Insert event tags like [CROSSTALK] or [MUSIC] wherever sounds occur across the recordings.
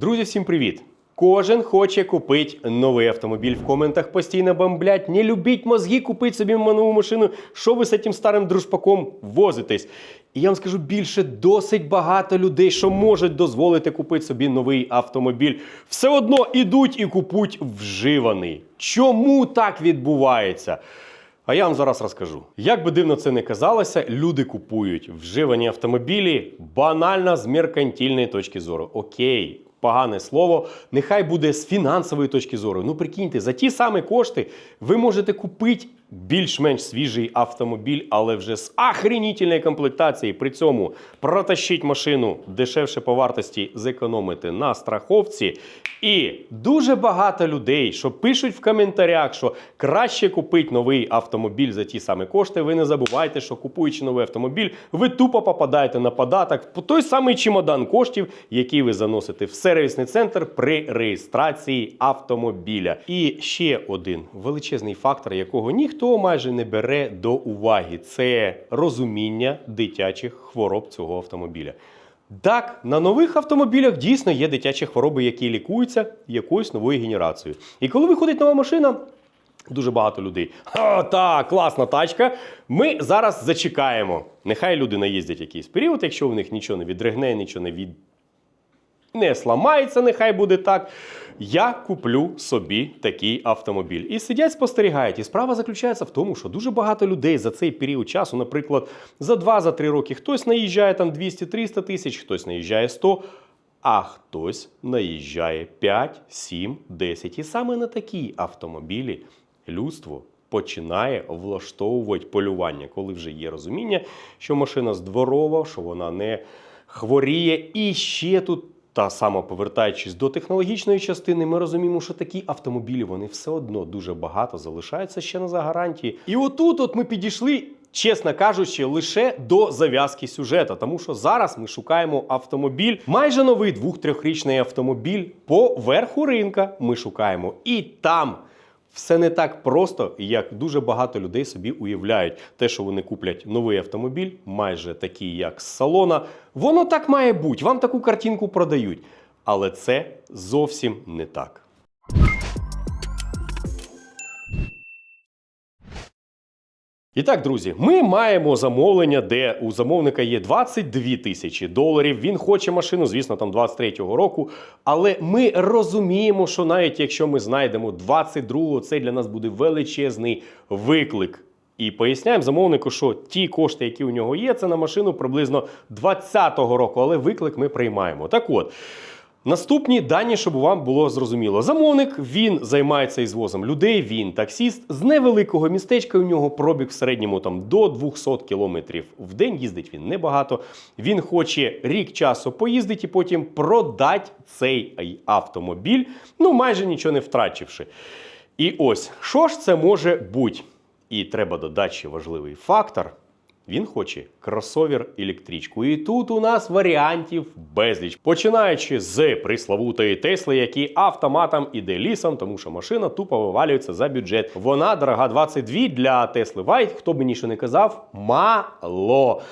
Друзі, всім привіт! Кожен хоче купити новий автомобіль. В коментах постійно бомблять. Не любіть мозги, купить собі нову машину. Що ви з цим старим дружпаком возитесь? І я вам скажу більше, досить багато людей, що можуть дозволити купити собі новий автомобіль. Все одно ідуть і купують вживаний. Чому так відбувається? А я вам зараз розкажу. Як би дивно це не казалося, люди купують вживані автомобілі банально з меркантильної точки зору. Окей. Погане слово, нехай буде з фінансової точки зору. Ну прикиньте, за ті самі кошти ви можете купити більш-менш свіжий автомобіль, але вже з охренітельної комплектації. При цьому протащить машину дешевше по вартості, зекономити на страховці. І дуже багато людей, що пишуть в коментарях, що краще купити новий автомобіль за ті самі кошти. Ви не забувайте, що купуючи новий автомобіль, ви тупо попадаєте на податок по той самий чемодан коштів, який ви заносите в сервісний центр при реєстрації автомобіля. І ще один величезний фактор, якого ніхто майже не бере до уваги, це розуміння дитячих хвороб цього автомобіля. Так, на нових автомобілях дійсно є дитячі хвороби, які лікуються якоюсь новою генерацією. І коли виходить нова машина, дуже багато людей. А, так, класна тачка. Ми зараз зачекаємо. Нехай люди наїздять якийсь період, якщо в них нічого не відригне, нічого не від не сламається, нехай буде так. Я куплю собі такий автомобіль. І сидять, спостерігають. І справа заключається в тому, що дуже багато людей за цей період часу, наприклад, за 2-3 роки хтось наїжджає там 200-300 тисяч, хтось наїжджає 100, а хтось наїжджає 5, 7, 10. І саме на такі автомобілі людство починає влаштовувати полювання, коли вже є розуміння, що машина здорова, що вона не хворіє. І ще тут. Та саме повертаючись до технологічної частини, ми розуміємо, що такі автомобілі вони все одно дуже багато залишаються ще не за гарантії. І отут, от ми підійшли, чесно кажучи, лише до зав'язки сюжету, тому що зараз ми шукаємо автомобіль, майже новий двох-трьохрічний автомобіль по верху ринка. Ми шукаємо і там. Все не так просто, як дуже багато людей собі уявляють. Те, що вони куплять новий автомобіль, майже такий, як з салона, воно так має бути. Вам таку картинку продають. Але це зовсім не так. І так, друзі, ми маємо замовлення, де у замовника є 22 тисячі доларів. Він хоче машину, звісно, там 23-го року. Але ми розуміємо, що навіть якщо ми знайдемо 22-го, це для нас буде величезний виклик. І поясняємо замовнику, що ті кошти, які у нього є, це на машину приблизно 20-го року, але виклик ми приймаємо. Так от. Наступні дані, щоб вам було зрозуміло. Замовник він займається ізвозом людей. Він таксіст з невеликого містечка. У нього пробіг в середньому там до 200 кілометрів в день. Їздить він небагато. Він хоче рік часу поїздити і потім продати цей автомобіль, ну майже нічого не втрачивши. І ось що ж це може бути? І треба додати важливий фактор. Він хоче кросовер електричку. І тут у нас варіантів безліч. Починаючи з приславутої Тесли, які автоматом іде лісом, тому що машина тупо вивалюється за бюджет. Вона дорога 22 для Тесли Вайт. Хто б мені що не казав, мало.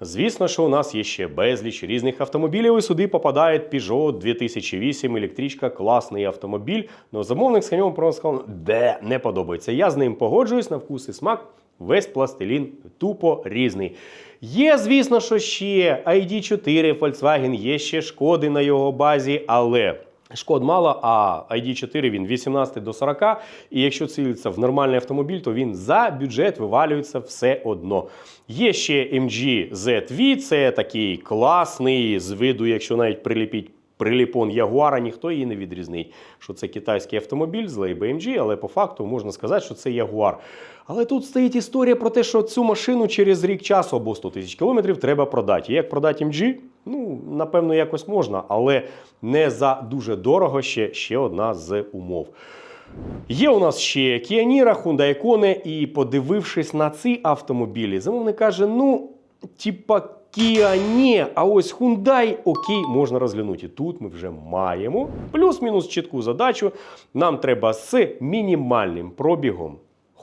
Звісно, що у нас є ще безліч різних автомобілів, і сюди попадає Peugeot 2008 електричка, класний автомобіль. Но замовник з ньому просто сказав, де не подобається. Я з ним погоджуюсь на вкус і смак. Весь пластилін тупо різний. Є, звісно, що ще ID4 Volkswagen, є ще шкоди на його базі, але. Шкод мало, а ID4 він 18 до 40. І якщо цілиться в нормальний автомобіль, то він за бюджет вивалюється все одно. Є ще MG ZV, це такий класний з виду, якщо навіть приліпіть приліпон Ягуара, ніхто її не відрізнить, що це китайський автомобіль з лейби MG, але по факту можна сказати, що це Ягуар. Але тут стоїть історія про те, що цю машину через рік часу або 100 тисяч кілометрів треба продати. І як продати MG? Ну, напевно, якось можна, але не за дуже дорого ще, ще одна з умов. Є у нас ще Niro, Hyundai Kona, і подивившись на ці автомобілі, замовник каже: ну, типа. Kia ні, а ось Hyundai окей, можна розглянути. Тут ми вже маємо плюс-мінус чітку задачу. Нам треба з мінімальним пробігом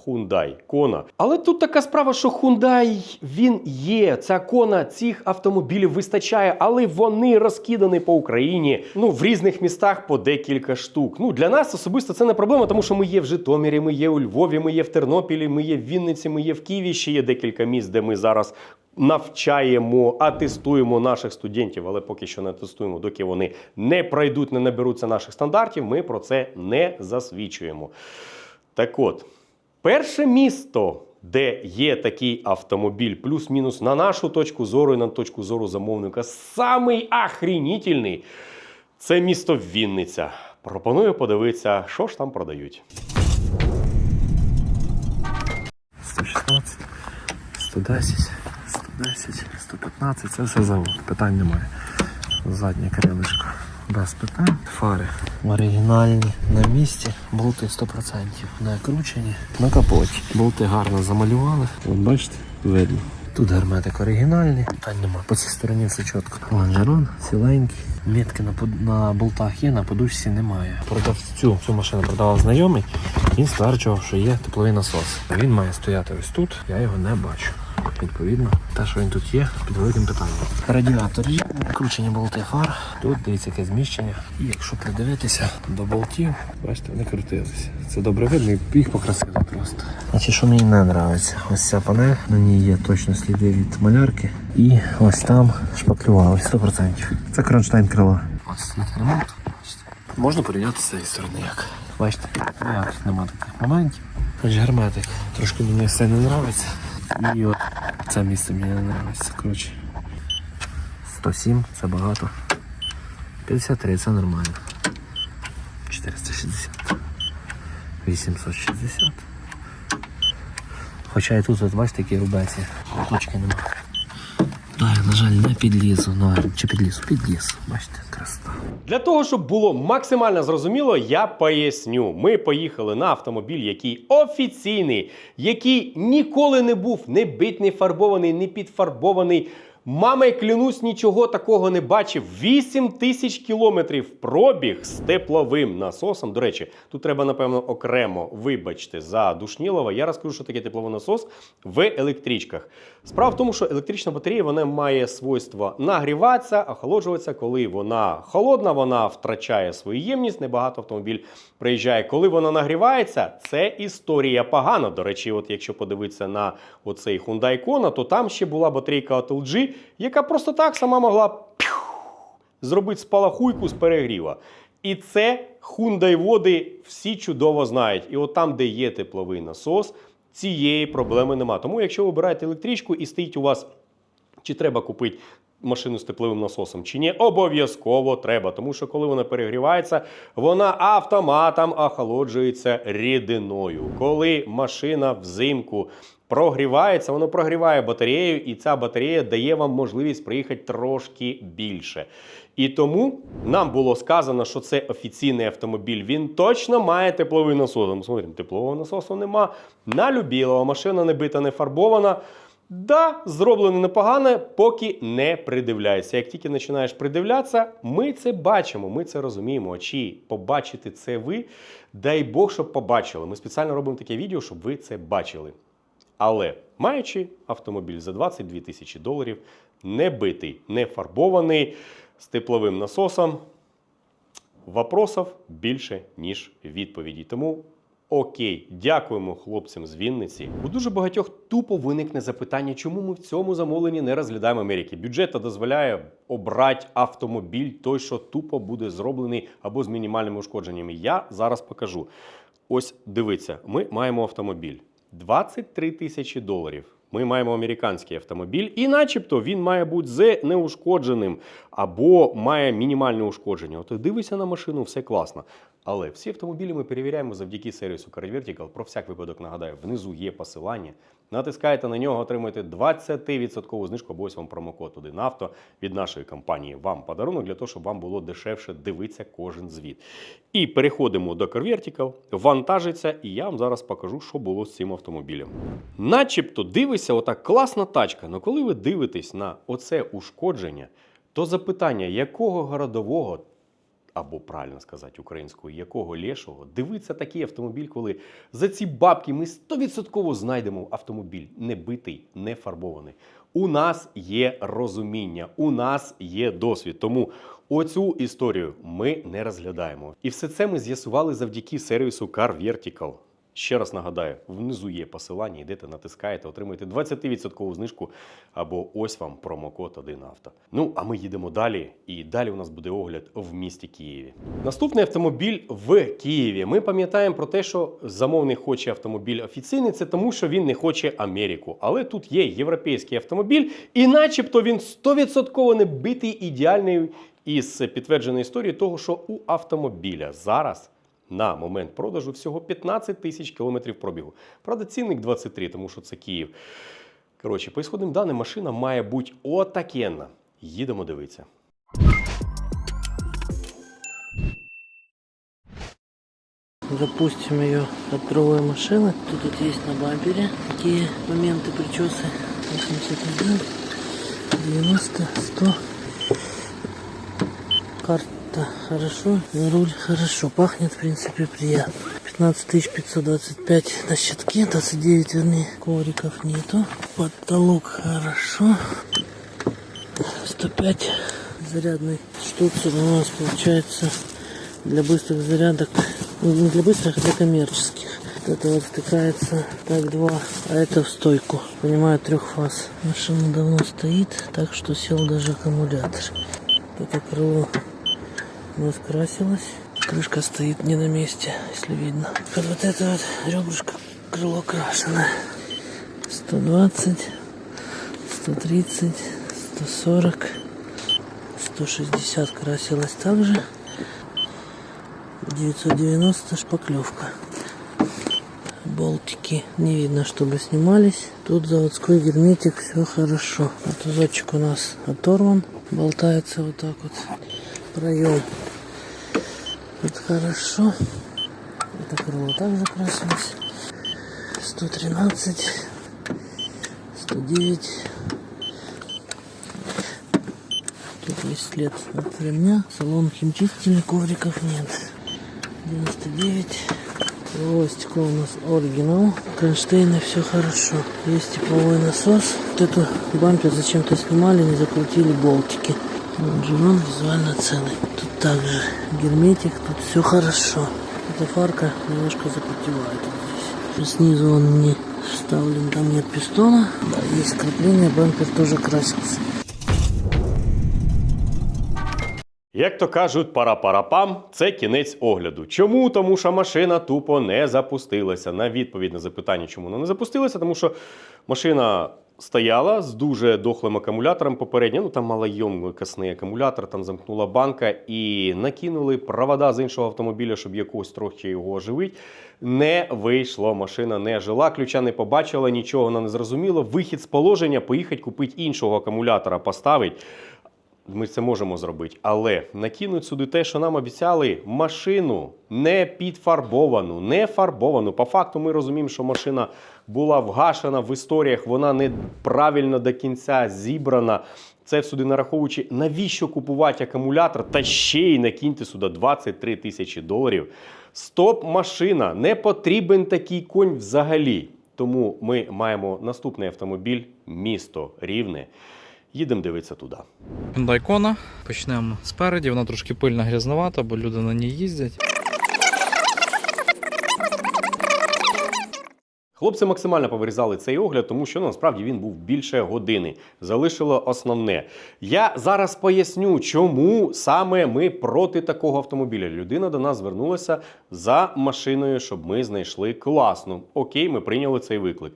Hyundai Kona. Але тут така справа, що Hyundai він є. Ця Kona цих автомобілів вистачає, але вони розкидані по Україні. Ну в різних містах по декілька штук. Ну для нас особисто це не проблема, тому що ми є в Житомирі, ми є у Львові, ми є в Тернопілі, ми є в Вінниці, ми є в Києві. Ще є декілька міст, де ми зараз. Навчаємо, атестуємо наших студентів, але поки що не тестуємо, доки вони не пройдуть, не наберуться наших стандартів, ми про це не засвідчуємо. Так от, перше місто, де є такий автомобіль, плюс-мінус на нашу точку зору і на точку зору замовника, самий ахрінітельний, це місто Вінниця. Пропоную подивитися, що ж там продають. 116, 110, 110, 115, це все завод, питань немає. Заднє крилишко без питань. Фари оригінальні на місці, болти 100% накручені. На капоті. Болти гарно замалювали. От бачите, видно. Тут герметик оригінальний, питань немає. По цій стороні все чітко. Лонжерон ціленький. Метки на, на болтах є, на подушці немає. Продавцю цю машину продавав знайомий. Він стверджував, що є тепловий насос. Він має стояти ось тут, я його не бачу. Відповідно, те, що він тут є, під великим питанням. Радіатор є, кручені болти фар. Тут дивіться яке зміщення. І якщо придивитися до болтів, бачите, вони крутилися. Це добре видно, і їх покрасили просто. Значить, що мені не подобається? Ось ця панель, на ній є точно сліди від малярки. І ось там шпаклювали 100%. Це кронштейн крила. Ось ремонт. Можна порівняти з цієї сторони як. Бачите, ніяких нема таких моментів. Хоч герметик. Трошки мені все не подобається. І от це місце мені не нравиться. Коротше. 107 це багато. 53 це нормально. 460. 860. Хоча і тут, от бачите, такі рубеці. Точки нема. Так, на жаль, не підлізу. Ну, чи підлізу? Підліз. Бачите, красота. Для того, щоб було максимально зрозуміло, я поясню. Ми поїхали на автомобіль, який офіційний, який ніколи не був не битний, фарбований, не підфарбований. Мама, я клянусь, нічого такого не бачив. 8 тисяч кілометрів пробіг з тепловим насосом. До речі, тут треба, напевно, окремо вибачте за Душнілова. Я розкажу, що таке тепловий насос в електричках. Справа в тому, що електрична батарея вона має свойство нагріватися, охолоджуватися. Коли вона холодна, вона втрачає свою ємність. Небагато автомобіль приїжджає. Коли вона нагрівається, це історія погана. До речі, от якщо подивитися на оцей Hyundai Kona, то там ще була батарейка от LG, яка просто так сама могла зробити спалахуйку з перегріва. І це Hyundai води всі чудово знають. І от там, де є тепловий насос, цієї проблеми нема. Тому, якщо ви обираєте електричку і стоїть у вас, чи треба купити машину з тепловим насосом, чи ні, обов'язково треба. Тому що коли вона перегрівається, вона автоматом охолоджується рідиною. Коли машина взимку прогрівається, воно прогріває батарею, і ця батарея дає вам можливість приїхати трошки більше. І тому нам було сказано, що це офіційний автомобіль. Він точно має тепловий насос. Ми смотримо, теплового насосу нема. Налюбілова машина не бита, не фарбована. Да, зроблено непогано, поки не придивляйся. Як тільки починаєш придивлятися, ми це бачимо, ми це розуміємо. Чи побачите це ви? Дай Бог, щоб побачили. Ми спеціально робимо таке відео, щоб ви це бачили. Але маючи автомобіль за 22 тисячі доларів, не битий, не фарбований, з тепловим насосом, вопросов більше, ніж відповідей. Тому окей, дякуємо хлопцям з Вінниці. У дуже багатьох тупо виникне запитання, чому ми в цьому замовленні не розглядаємо Америки. Бюджет дозволяє обрати автомобіль, той, що тупо буде зроблений або з мінімальними ушкодженнями. Я зараз покажу. Ось дивіться, ми маємо автомобіль 23 тисячі доларів. Ми маємо американський автомобіль, і начебто він має бути з неушкодженим або має мінімальне ушкодження. От дивися на машину, все класно. Але всі автомобілі ми перевіряємо завдяки сервісу CarVertical. Про всяк випадок нагадаю, внизу є посилання. Натискаєте на нього, отримуєте 20% знижку, або ось вам промокод туди нафто від нашої компанії. Вам подарунок для того, щоб вам було дешевше дивитися кожен звіт. І переходимо до Car вантажиться, і я вам зараз покажу, що було з цим автомобілем. Начебто дивися, отак класна тачка. але коли ви дивитесь на оце ушкодження, то запитання, якого городового або правильно сказати українською, якого лешого, дивиться такий автомобіль, коли за ці бабки ми 100% знайдемо автомобіль не битий, не фарбований. У нас є розуміння, у нас є досвід. Тому оцю історію ми не розглядаємо. І все це ми з'ясували завдяки сервісу Car Vertical. Ще раз нагадаю, внизу є посилання, йдете, натискаєте, отримуєте 20% знижку або ось вам промокод 1авто. Ну а ми їдемо далі, і далі у нас буде огляд в місті Києві. Наступний автомобіль в Києві. Ми пам'ятаємо про те, що замовник хоче автомобіль офіційний, це тому, що він не хоче Америку. Але тут є європейський автомобіль, і начебто він 100% не битий ідеальний із підтвердженої історії того, що у автомобіля зараз на момент продажу всього 15 тисяч кілометрів пробігу. Правда, цінник 23, тому що це Київ. Коротше, по ісходним даним, машина має бути отакенна. Їдемо дивитися. Запустим ее от другой машины. Тут вот есть на бампере такие моменты причесы. 81, 90, 100. Карта хорошо, руль хорошо. Пахнет, в принципе, приятно. 15 525 на щитке, 29 вернее. Ковриков нету. Потолок хорошо. 105 зарядной штуцер у нас получается для быстрых зарядок, ну, не для быстрых, а для коммерческих. Вот это вот втыкается так два, а это в стойку. Понимаю, трех фаз. Машина давно стоит, так что сел даже аккумулятор. Это крыло у нас красилось. Крышка стоит не на месте, если видно. Под вот это вот ребрышко крыло крашено. 120, 130, 140, 160 красилось также. 990 шпаклевка. Болтики не видно, чтобы снимались. Тут заводской герметик, все хорошо. Мотузочек у нас оторван, болтается вот так вот. Проем. Вот хорошо. Это крыло также красилось. 113, 109. Тут есть след от ремня. Салон химчистили, ковриков нет. 99. Лобовое стекло у нас оригинал. Кронштейны все хорошо. Есть тепловой насос. Вот эту бампер зачем-то снимали, не закрутили болтики. Лонжерон визуально целый. Тут также герметик, тут все хорошо. Эта фарка немножко запотевает вот здесь. Снизу он не вставлен, там нет пистона. Да, есть крепление, бампер тоже красился. Як то кажуть, пара-парапам, це кінець огляду. Чому? Тому що машина тупо не запустилася. На відповідь на запитання, чому вона не запустилася, тому що машина стояла з дуже дохлим акумулятором попередньо. Ну там малойомкісний акумулятор, там замкнула банка і накинули провода з іншого автомобіля, щоб якось трохи його оживити. Не вийшло, машина не жила, ключа не побачила, нічого вона не зрозуміла. Вихід з положення, поїхати купити іншого акумулятора, поставити. Ми це можемо зробити, але накинуть сюди те, що нам обіцяли, машину не підфарбовану, не фарбовану. По факту ми розуміємо, що машина була вгашена в історіях, вона не правильно до кінця зібрана. Це сюди нараховуючи, навіщо купувати акумулятор та ще й накиньте сюди 23 тисячі доларів. Стоп, машина, не потрібен такий конь взагалі. Тому ми маємо наступний автомобіль, місто Рівне. Їдемо дивитися туди. Hyundai Kona. Почнемо спереді. Вона трошки пильна грязновата, бо люди на ній їздять. Хлопці максимально повирізали цей огляд, тому що ну, насправді він був більше години. Залишило основне. Я зараз поясню, чому саме ми проти такого автомобіля. Людина до нас звернулася за машиною, щоб ми знайшли класну. Окей, ми прийняли цей виклик.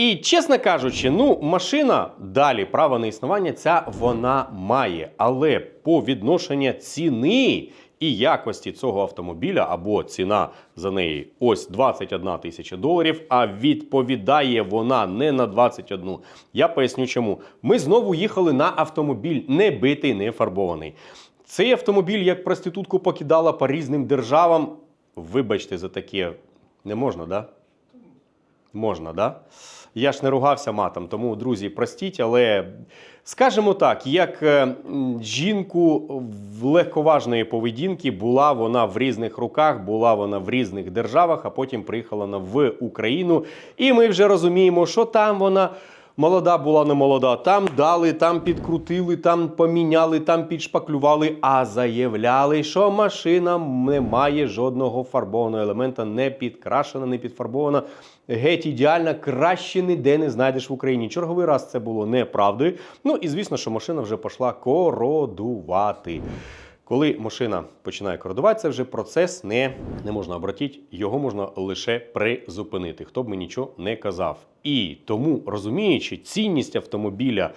І чесно кажучи, ну машина далі право на існування ця вона має, але по відношенню ціни і якості цього автомобіля, або ціна за неї ось 21 тисяча доларів, а відповідає вона не на 21. Я поясню чому. Ми знову їхали на автомобіль не битий, не фарбований. Цей автомобіль як проститутку покидала по різним державам. Вибачте за таке, не можна, да? Можна, да? Я ж не ругався матом, тому, друзі, простіть, але скажімо так, як е, жінку в легковажної поведінки була вона в різних руках, була вона в різних державах, а потім приїхала вона в Україну. І ми вже розуміємо, що там вона. Молода була не молода, там дали, там підкрутили, там поміняли, там підшпаклювали, а заявляли, що машина не має жодного фарбованого елемента, не підкрашена, не підфарбована. Геть ідеальна, краще ніде не знайдеш в Україні. Черговий раз це було неправдою. Ну і звісно, що машина вже пішла кородувати. Коли машина починає кородувати, це вже процес не, не можна обратити, його можна лише призупинити, хто б мені нічого не казав. І тому, розуміючи, цінність автомобіля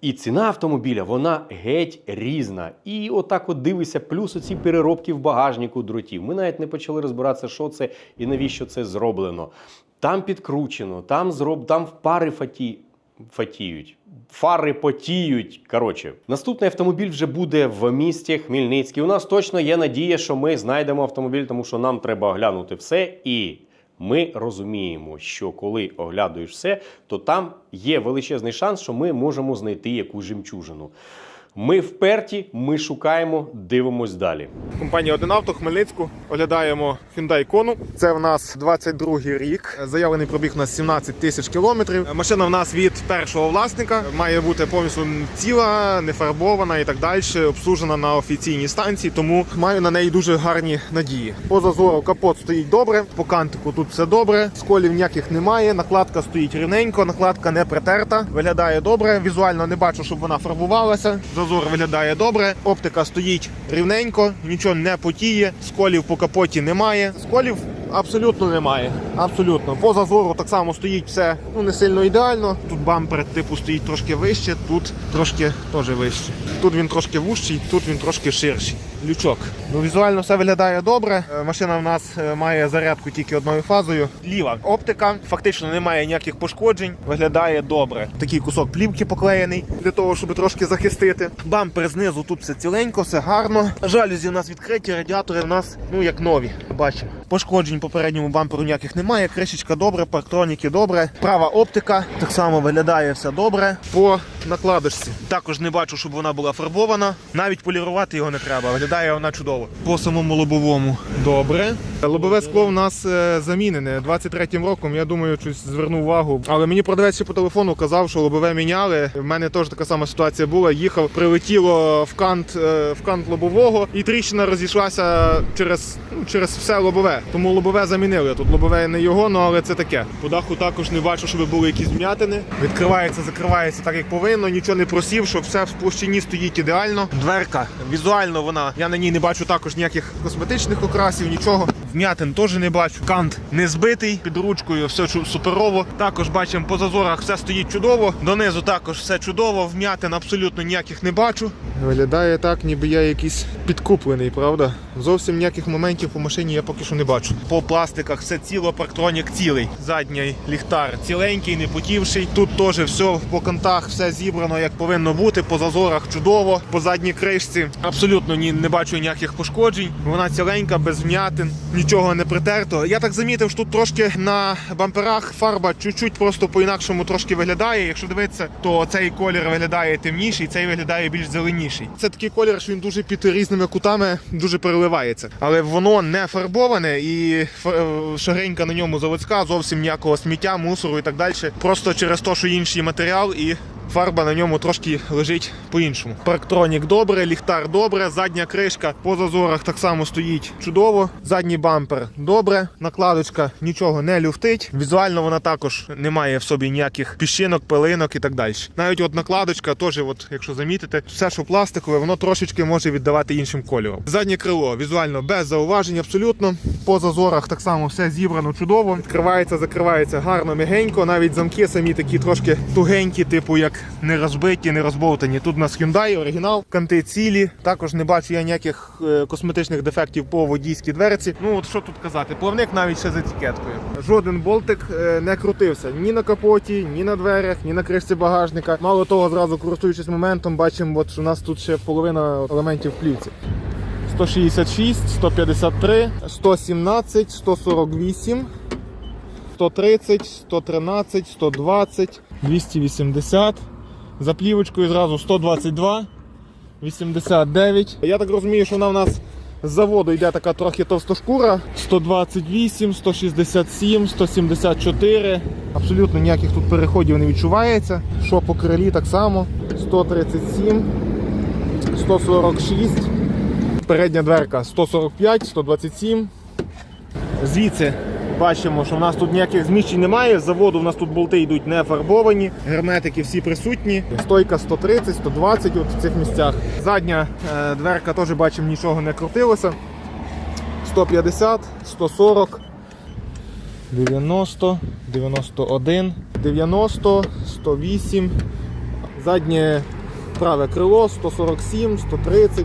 і ціна автомобіля, вона геть різна. І отак от дивися, плюс оці переробки в багажнику дротів. Ми навіть не почали розбиратися, що це і навіщо це зроблено. Там підкручено, там зроб, там в пари фаті фатіють. Фари потіють. Коротше, наступний автомобіль вже буде в місті Хмельницький. У нас точно є надія, що ми знайдемо автомобіль, тому що нам треба оглянути все. І ми розуміємо, що коли оглядуєш все, то там є величезний шанс, що ми можемо знайти якусь жемчужину. Ми вперті, ми шукаємо, дивимось далі. Компанія «Одинавто» Хмельницьку оглядаємо Hyundai Kona. Це в нас 22 рік. Заявлений пробіг у нас 17 тисяч кілометрів. Машина в нас від першого власника має бути повністю ціла, не фарбована і так далі. Обслужена на офіційній станції, тому маю на неї дуже гарні надії. По зазору капот стоїть добре, по кантику тут все добре. Сколів ніяких немає. Накладка стоїть рівненько, накладка не притерта. Виглядає добре. Візуально не бачу, щоб вона фарбувалася. Зазор виглядає добре. Оптика стоїть рівненько, нічого не потіє. Сколів по капоті немає. Сколів абсолютно немає. Абсолютно. По зазору так само стоїть все ну не сильно ідеально. Тут бампер типу стоїть трошки вище, тут трошки теж вище. Тут він трошки вужчий, тут він трошки ширший. Лючок. Ну візуально все виглядає добре. Е, Машина в нас е, має зарядку тільки одною фазою. Ліва оптика, фактично немає ніяких пошкоджень. Виглядає добре. Такий кусок плівки поклеєний для того, щоб трошки захистити. Бампер знизу тут все ціленько, все гарно. Жалюзі у нас відкриті, радіатори у нас ну як нові. Бачимо. Пошкоджень по передньому бамперу ніяких немає. Кришечка добре, парктроніки добре. Права оптика так само виглядає все добре. По накладочці також не бачу, щоб вона була фарбована. Навіть полірувати його не треба. Виглядає вона чудово. По самому лобовому добре. Лобове скло в нас е, замінене 23-м роком. Я думаю, щось звернув увагу. Але мені продавець ще по телефону казав, що лобове міняли. В мене теж така сама ситуація була. Їхав, прилетіло в кант, е, в кант лобового, і тріщина розійшлася через, ну, через все лобове. Тому лобове замінили. Тут лобове не його, ну але це таке. По даху також не бачу, щоб були якісь вм'ятини. Відкривається, закривається так, як повинно, нічого не просів, що все в площині стоїть ідеально. Дверка візуально вона. Я на ній не бачу також ніяких косметичних окрасів, нічого. Вм'ятин теж не бачу. Кант не збитий під ручкою, все суперово. Також бачимо по зазорах все стоїть чудово. Донизу також все чудово. Вм'ятин абсолютно ніяких не бачу. Виглядає так, ніби я якийсь підкуплений, правда? Зовсім ніяких моментів по машині я поки що не бачу. По пластиках все ціло, парктронік цілий. Задній ліхтар ціленький, не потівший. Тут теж все по кантах, все зібрано як повинно бути. По зазорах чудово, по задній кришці абсолютно ні, не бачу ніяких пошкоджень. Вона ціленька, без вм'ятин, нічого не притерто. Я так замітив, що тут трошки на бамперах фарба чуть-чуть просто по-інакшому трошки виглядає. Якщо дивитися, то цей колір виглядає темніший, цей виглядає більш зеленіший. Це такий колір, що він дуже під різними кутами дуже переливається. Але воно не фарбоване і е, шагренька на ньому заводська, зовсім ніякого сміття, мусору і так далі. Просто через те, що інший матеріал і. Фарба на ньому трошки лежить по-іншому. Парктронік добре, ліхтар добре, задня кришка по зазорах так само стоїть чудово. Задній бампер добре, накладочка нічого не люфтить. Візуально вона також не має в собі ніяких піщинок, пилинок і так далі. Навіть от накладочка, теж, от, якщо замітите, все, що пластикове, воно трошечки може віддавати іншим кольором. Заднє крило візуально без зауважень абсолютно. По зазорах так само все зібрано чудово. Відкривається, закривається гарно, м'ягенько. Навіть замки самі такі трошки тугенькі, типу як не розбиті, не розбовтані. Тут у нас Hyundai, оригінал, канти цілі. Також не бачу я ніяких е, косметичних дефектів по водійській дверці. Ну от що тут казати, плавник навіть ще з етикеткою. Жоден болтик е, не крутився ні на капоті, ні на дверях, ні на кришці багажника. Мало того, зразу користуючись моментом, бачимо, що у нас тут ще половина елементів плівці. 166, 153, 117, 148, 130, 113, 120, 280. За плівочкою зразу 122, 89. Я так розумію, що вона в нас з заводу йде така трохи товстошкура. 128, 167, 174. Абсолютно ніяких тут переходів не відчувається. Що по крилі так само. 137, 146. Передня дверка 145, 127. Звідси бачимо, що в нас тут ніяких зміщень немає. З заводу в нас тут болти йдуть не фарбовані, герметики всі присутні. Стойка 130, 120 от в цих місцях. Задня е, дверка теж бачимо, нічого не крутилося. 150, 140, 90, 91, 90, 108. Заднє праве крило 147, 130,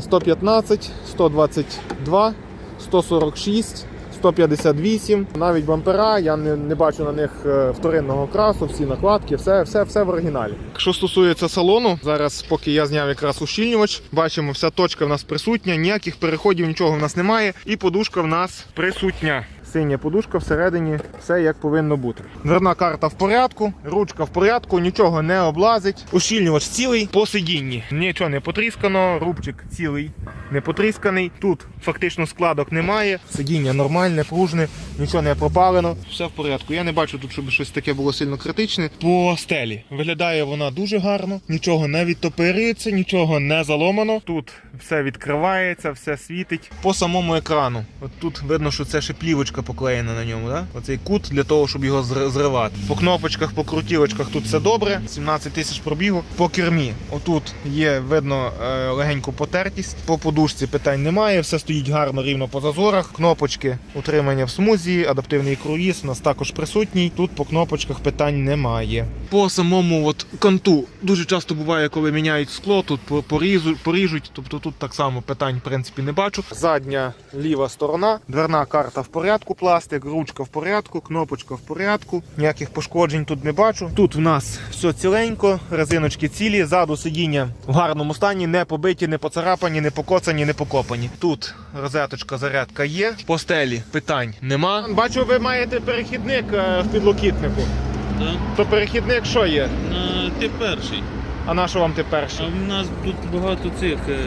115, 122, 146, 158. Навіть бампера, я не, не бачу на них е, вторинного красу, всі накладки, все, все, все в оригіналі. Що стосується салону, зараз, поки я зняв якраз ущільнювач, бачимо, вся точка в нас присутня, ніяких переходів, нічого в нас немає. І подушка в нас присутня. Синя подушка всередині, все як повинно бути. Дверна карта в порядку, ручка в порядку, нічого не облазить. Ущільнювач цілий по сидінні. Нічого не потріскано, рубчик цілий, не потрісканий. Тут фактично складок немає. Сидіння нормальне, пружне, нічого не пропалено. Все в порядку. Я не бачу тут, щоб щось таке було сильно критичне. По стелі виглядає вона дуже гарно, нічого не відтопирюється, нічого не заломано. Тут все відкривається, все світить. По самому екрану. От тут видно, що це ще плівочка поклеєна на ньому. Да? Оцей кут для того, щоб його зривати. По кнопочках, по крутілочках тут все добре. 17 тисяч пробігу. По кермі. Отут є видно е, легеньку потертість. По подушці питань немає. Все стоїть гарно рівно по зазорах. Кнопочки утримання в смузі, адаптивний круїз у нас також присутній. Тут по кнопочках питань немає. По самому от канту дуже часто буває, коли міняють скло, тут по- порізу, поріжуть. Тобто тут так само питань в принципі не бачу. Задня ліва сторона, дверна карта в порядку, пластик, ручка в порядку, кнопочка в порядку. Ніяких пошкоджень тут не бачу. Тут в нас все ціленько, резиночки цілі, ззаду сидіння в гарному стані, не побиті, не поцарапані, не покоцані, не покопані. Тут розеточка, зарядка є. По стелі питань нема. Бачу, ви маєте перехідник е, в підлокітнику. Так, То перехідник що є? на ти перший. А на що вам ти А перший? в нас тут багато цих е,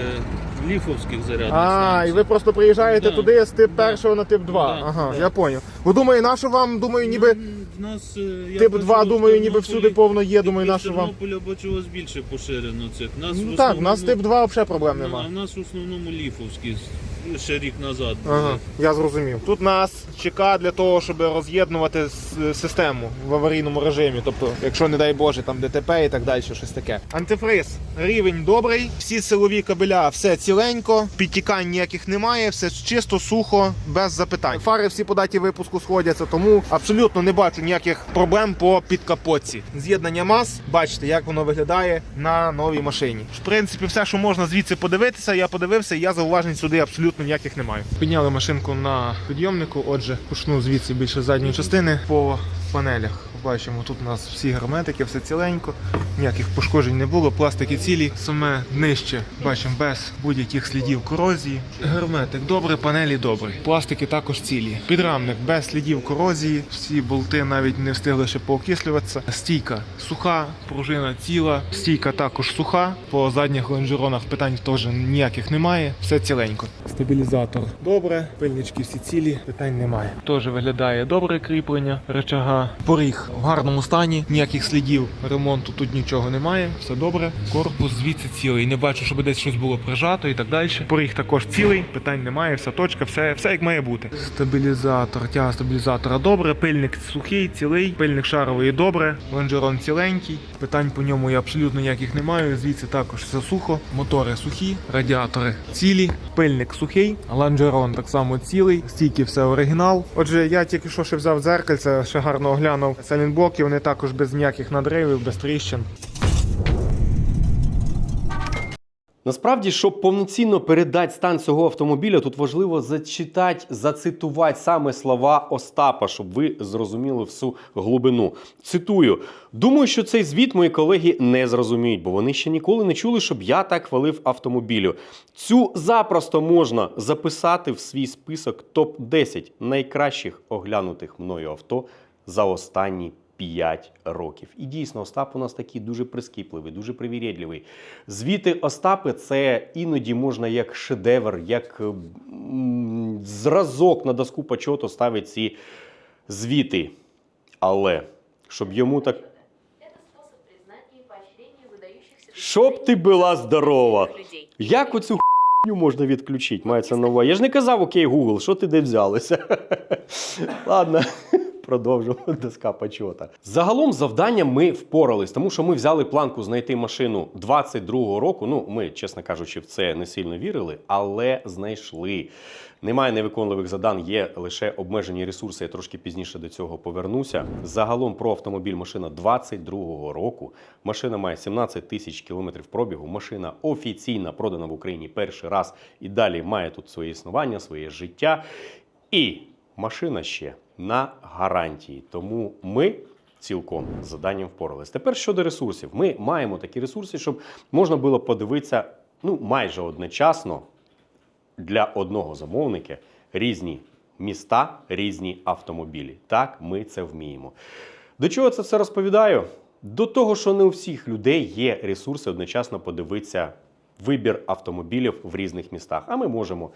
ліфовських зарядних А, станцій. і ви просто приїжджаєте Да. туди з тип першого на тип 2. Да, Ага, да. я поняв. Бо думаю, на що вам, думаю, ніби Ну, В нас, е, я тип бачу, 2, в думаю, ніби Тернополі- всюди повно є, думаю, нашу на що вам. Тернополі, я бачу, вас більше поширено цих. Нас Ну в так, у нас основному- тип 2 взагалі проблем Ну, А нема. в нас в основному ліфовські з- ще рік назад. Ага, я зрозумів. Тут нас ЧК для того, щоб роз'єднувати систему в аварійному режимі. Тобто, якщо не дай Боже, там ДТП і так далі, щось таке. Антифриз рівень добрий, всі силові кабеля, все ціленько, підтікань ніяких немає, все чисто, сухо, без запитань. Фари всі по даті випуску сходяться, тому абсолютно не бачу ніяких проблем по підкапотці. З'єднання мас, бачите, як воно виглядає на новій машині. В принципі, все, що можна звідси подивитися, я подивився, і я зауважень сюди абсолютно ніяких немає. Підняли машинку на підйомнику, отже, пушну звідси більше задньої частини по панелях. Бачимо, тут у нас всі герметики, все ціленько, ніяких пошкоджень не було, пластики цілі. Саме нижче бачимо без будь-яких слідів корозії. Герметик добре, панелі добрі. Пластики також цілі. Підрамник без слідів корозії. Всі болти навіть не встигли ще поокислюватися. Стійка суха, пружина ціла. Стійка також суха. По задніх лонжеронах питань теж ніяких немає. Все ціленько. Стабілізатор добре, пильнички всі цілі, питань немає. Теж виглядає добре кріплення речага. Поріг в гарному стані, ніяких слідів ремонту тут нічого немає. Все добре. Корпус звідси цілий. Не бачу, щоб десь щось було прижато і так далі. Поріг також цілий, питань немає, вся точка, все, все як має бути. Стабілізатор, тяга стабілізатора добре, пильник сухий, цілий, пильник шаровий добре, лонжерон ціленький. Питань по ньому я абсолютно ніяких не маю. Звідси також все сухо. Мотори сухі, радіатори цілі, пильник сухий, лонжерон так само цілий, стійки все оригінал. Отже, я тільки що ще взяв дзеркальце, ще гарно оглянув селінблоки, вони також без ніяких надривів, без тріщин. Насправді, щоб повноцінно передати стан цього автомобіля, тут важливо зачитати, зацитувати саме слова Остапа, щоб ви зрозуміли всю глибину. Цитую: думаю, що цей звіт мої колеги не зрозуміють, бо вони ще ніколи не чули, щоб я так хвалив автомобілю. Цю запросто можна записати в свій список топ 10 найкращих оглянутих мною авто за останні 5 років. І дійсно, Остап у нас такий дуже прискіпливий, дуже привірєдливий. Звіти Остапи це іноді можна як шедевр, як зразок на доску почоту ставити ці звіти. Але щоб йому так. Щоб ти була здорова! Як оцю хуйню можна відключити? Мається увазі. Я ж не казав, окей, Google, що ти де взялися? [LAUGHS] Ладно. Продовжимо [LAUGHS] доска почота. Загалом з завданням ми впорались, тому що ми взяли планку знайти машину 22-го року. Ну, ми, чесно кажучи, в це не сильно вірили, але знайшли. Немає невиконливих задан, є лише обмежені ресурси. Я трошки пізніше до цього повернуся. Загалом про автомобіль машина 22-го року. Машина має 17 тисяч кілометрів пробігу. Машина офіційно продана в Україні перший раз і далі має тут своє існування, своє життя. І машина ще на гарантії. Тому ми цілком з заданням впорались. Тепер щодо ресурсів, ми маємо такі ресурси, щоб можна було подивитися ну, майже одночасно для одного замовника різні міста, різні автомобілі. Так, ми це вміємо. До чого це все розповідаю? До того, що не у всіх людей є ресурси одночасно подивитися вибір автомобілів в різних містах. А ми можемо.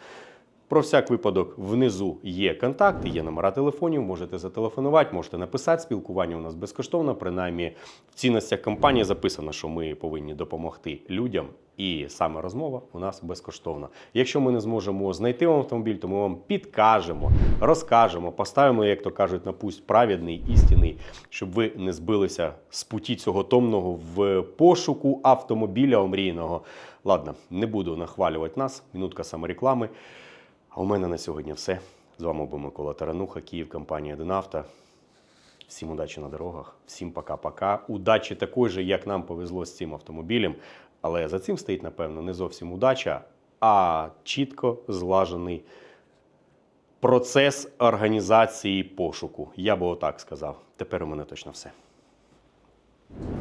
Про всяк випадок внизу є контакти, є номера телефонів, можете зателефонувати, можете написати. Спілкування у нас безкоштовно. Принаймні в цінностях компанії записано, що ми повинні допомогти людям, і саме розмова у нас безкоштовна. Якщо ми не зможемо знайти вам автомобіль, то ми вам підкажемо, розкажемо, поставимо, як то кажуть, на пусть праведний, істинний, щоб ви не збилися з путі цього томного в пошуку автомобіля омрійного. Ладно, не буду нахвалювати нас. Минутка самореклами. А у мене на сьогодні все. З вами був Микола Тарануха, Київ, компанія Денавта. Всім удачі на дорогах, всім пока-пока. Удачі такої же, як нам повезло з цим автомобілем. Але за цим стоїть, напевно, не зовсім удача, а чітко злажений процес організації пошуку. Я би отак сказав. Тепер у мене точно все.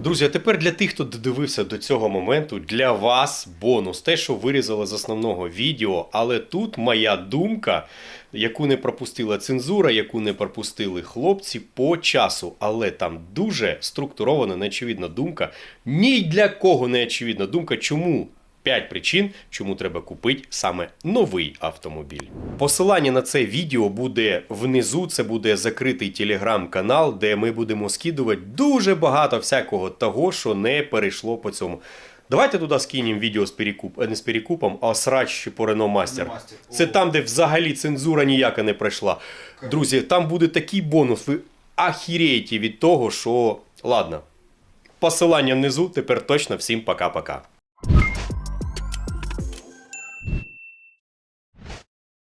Друзі, а тепер для тих, хто додивився до цього моменту, для вас бонус. Те, що вирізали з основного відео, але тут моя думка, яку не пропустила цензура, яку не пропустили хлопці по часу. Але там дуже структурована, неочевидна думка. Ні для кого не очевидна думка, чому. П'ять причин, чому треба купити саме новий автомобіль. Посилання на це відео буде внизу. Це буде закритий телеграм-канал, де ми будемо скидувати дуже багато всякого того, що не перейшло по цьому. Давайте туди скинемо відео з перекуп, не з перекупом, а срач по Renault Master. Це там, де взагалі цензура ніяка не пройшла. Друзі, там буде такий бонус. Ви ахіреєте від того, що. Ладно. Посилання внизу. Тепер точно всім пока-пока.